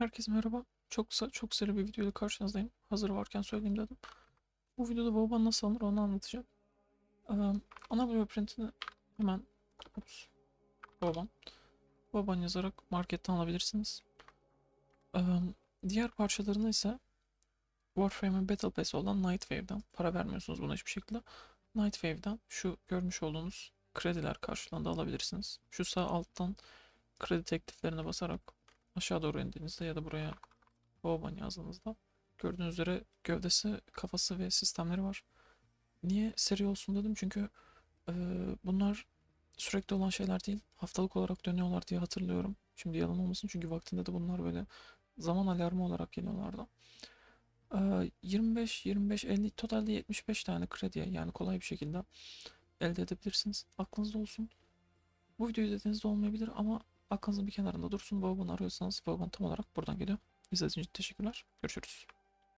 Herkese merhaba. Çok çok seri bir videoyla karşınızdayım. Hazır varken söyleyeyim dedim. Bu videoda Vauban nasıl alınır onu anlatacağım. Ee, ana blueprintini hemen ups, Vauban. Vauban yazarak marketten alabilirsiniz. Ee, diğer parçalarını ise Warframe'in Battle Pass olan Nightwave'den para vermiyorsunuz buna hiçbir şekilde. Nightwave'den şu görmüş olduğunuz krediler karşılığında alabilirsiniz. Şu sağ alttan kredi tekliflerine basarak aşağı doğru indiğinizde ya da buraya Vauban yazdığınızda gördüğünüz üzere gövdesi, kafası ve sistemleri var. Niye seri olsun dedim çünkü e, bunlar sürekli olan şeyler değil. Haftalık olarak dönüyorlar diye hatırlıyorum. Şimdi yalan olmasın çünkü vaktinde de bunlar böyle zaman alarmı olarak geliyorlardı. E, 25, 25, 50 totalde 75 tane krediye yani kolay bir şekilde elde edebilirsiniz. Aklınızda olsun. Bu videoyu izlediğinizde olmayabilir ama aklınızın bir kenarında dursun. Vauban'ı arıyorsanız Vauban tam olarak buradan geliyor. İzlediğiniz için teşekkürler. Görüşürüz.